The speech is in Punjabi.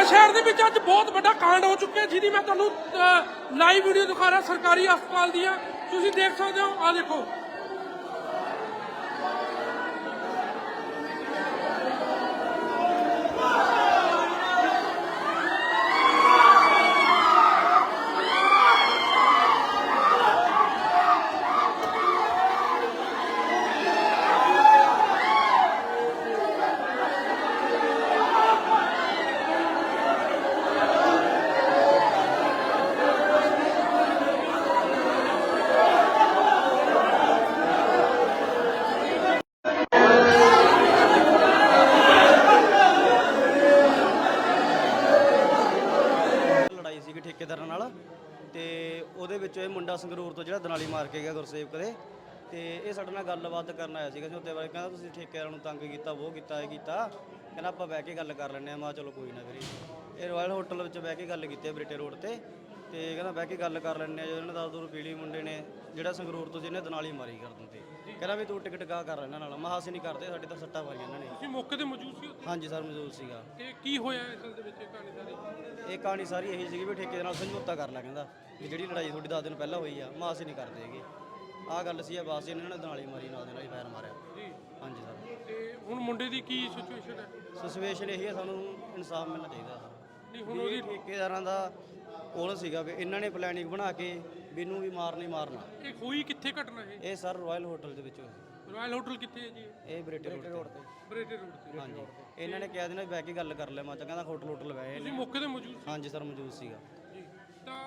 ਬਠਿੰਡਾ ਸ਼ਹਿਰ ਦੇ ਵਿੱਚ ਅੱਜ ਬਹੁਤ ਵੱਡਾ ਕਾਂਡ ਹੋ ਚੁੱਕਿਆ ਜਿਹਦੀ ਮੈਂ ਤੁਹਾਨੂੰ ਲਾਈਵ ਵੀਡੀਓ ਦਿਖਾ ਰਿਹਾ, ਸਰਕਾਰੀ ਹਸਪਤਾਲ ਦੀ ਦੀਆਂ ਤੁਸੀਂ ਦੇਖ ਸਕਦੇ ਹੋ ਆ ਦੇਖੋ ਲੜਾਈ ਸੀਗੀ ਠੇਕੇਦਾਰਾਂ ਨਾਲ ਤੇ ਉਹਦੇ ਵਿੱਚ ਇਹ ਮੁੰਡਾ ਸੰਗਰੂਰ ਤੋਂ ਜਿਹੜਾ ਦਨਾਲੀ ਮਾਰ ਕੇ ਗਿਆ ਗੁਰਸੇਵਕ ਦੇ। ਤੇ ਇਹ ਸਾਡੇ ਨਾਲ ਗੱਲਬਾਤ ਕਰਨ ਆਇਆ ਸੀਗਾ ਝੋਤੇ ਬਾਰੇ। ਕਹਿੰਦਾ ਤੁਸੀਂ ਠੇਕੇਦਾਰਾਂ ਨੂੰ ਤੰਗ ਕੀਤਾ ਉਹ ਕੀਤਾ ਇਹ ਕੀਤਾ। ਕਹਿੰਦਾ ਆਪਾਂ ਬਹਿ ਕੇ ਗੱਲ ਕਰ ਲੈਂਦੇ ਆ ਮਾ ਚਲੋ ਕੋਈ ਨਾ ਵੀਰੇ। ਇਹ ਰਾਇਲ ਹੋਟਲ ਵਿੱਚ ਬਹਿ ਕੇ ਗੱਲ ਕੀਤੀ ਹੈ ਬ੍ਰਿਟੇ ਰੋਡ ਤੇ। ਤੇ ਕਹਿੰਦਾ ਬਹਿ ਕੇ ਗੱਲ ਕਰ ਲੈਂਦੇ ਆ ਜਦੋਂ ਇਹਨਾਂ ਦਾ ਦੂਰ ਪੀਲੀ ਮੁੰਡੇ ਨੇ ਜਿਹੜਾ ਸੰਗਰੂਰ ਤੋਂ ਜਿਹਨੇ ਦਨਾਲੀ ਮਾਰੀ ਕਰ ਦਿੰਦੇ ਕਹਿੰਦਾ ਵੀ ਤੂੰ ਟਿਕਟ ਕਾ ਕਰ ਇਹਨਾਂ ਨਾਲ। ਮਹਾ ਅਸੀਂ ਨਹੀਂ ਕਰਦੇ ਸਾਡੇ ਤਾਂ ਸੱਟਾਂ ਮਾਰੀਆਂ ਇਹਨਾਂ ਨੇ। ਤੁਸੀਂ ਮੌਕੇ ਤੇ ਮੌਜੂਦ ਸੀ ਉੱਥੇ? ਹਾਂਜੀ ਸਰ ਮੌਜੂਦ ਸੀਗਾ। ਤੇ ਕੀ ਹੋਇਆ ਅਸਲ ਦੇ ਵਿੱਚ ਇਹ ਕਹਾਣੀ ਸਾਰੀ? ਇਹ ਕਹਾਣੀ ਸਾਰੀ ਇਹੀ ਸੀਗੀ ਵੀ ਠੇਕੇ ਦੇ ਨਾਲ ਸਮਝੌਤਾ ਕਰ ਲੈ ਕਹਿੰਦਾ। ਵੀ ਜਿਹੜੀ ਲੜਾਈ ਤੁਹਾਡੀ 10 ਦਿਨ ਪਹਿਲਾਂ ਹੋਈ ਆ ਮਾਂ ਅਸੀਂ ਨਹੀਂ ਕਰਦੇ ਹੈਗੇ। ਆਹ ਗੱਲ ਸੀ ਆ ਬਸ ਇਹਨਾਂ ਨੇ ਨਾਲੀ ਮਾਰੀ ਨਾਲ ਦੇ ਨਾਲ ਹੀ ਫਾਇਰ ਮਾਰਿਆ। ਜੀ। ਹਾਂਜੀ ਸਰ। ਤੇ ਹੁਣ ਮੁੰਡੇ ਦੀ ਕੀ ਸਿਚੁਏਸ਼ਨ ਹੈ? ਸਿਚੁਏਸ਼ਨ ਇਹੀ ਹੈ ਸਾਨੂੰ ਇਨਸਾਫ ਮਿਲਣਾ ਚਾਹੀਦਾ ਸਰ। ਨਹੀਂ ਹੁਣ ਵੀ ਉਹਦੀ ਠੇਕੇਦਾਰਾਂ ਦਾ ਕੋਲ ਸੀਗਾ ਵੀ ਇਹਨਾਂ ਨੇ ਪਲੈਨਿੰਗ ਬਣਾ ਕੇ ਵੀ ਇਹਨੂੰ ਵੀ ਮਾਰਨਾ ਮਾਰਨਾ। ਇਹ ਹੋਈ ਕਿੱਥੇ ਘਟਨਾ ਇਹ? ਇਹ ਸਰ ਰਾਇਲ ਹੋਟਲ ਦੇ ਵਿੱਚ ਹੋਈ। ਰਾਇਲ ਹੋਟਲ ਕਿੱਥੇ ਹੈ ਜੀ? ਇਹ ਬ੍ਰਿਟੇ ਰੋਡ ਤੇ। ਬਰੇਟੇ ਰੋਡ ਤੇ। ਹਾਂਜੀ। ਇਹਨਾਂ ਨੇ ਕਿਹਾ ਵੀ ਬਹਿ ਕੇ ਗੱਲ ਕਰ ਲੈ ਮੈਂ ਤਾਂ ਕਹਿੰਦਾ ਹੋਟਲ ਹੋਟਲ ਬਹਿ ਤੁਸੀਂ ਮੌਕੇ ਤੇ ਮੌਜੂਦ ਹਾਂਜੀ ਸਰ ਮੌਜੂਦ ਸੀਗਾ। ਜੀ। ਤਾਂ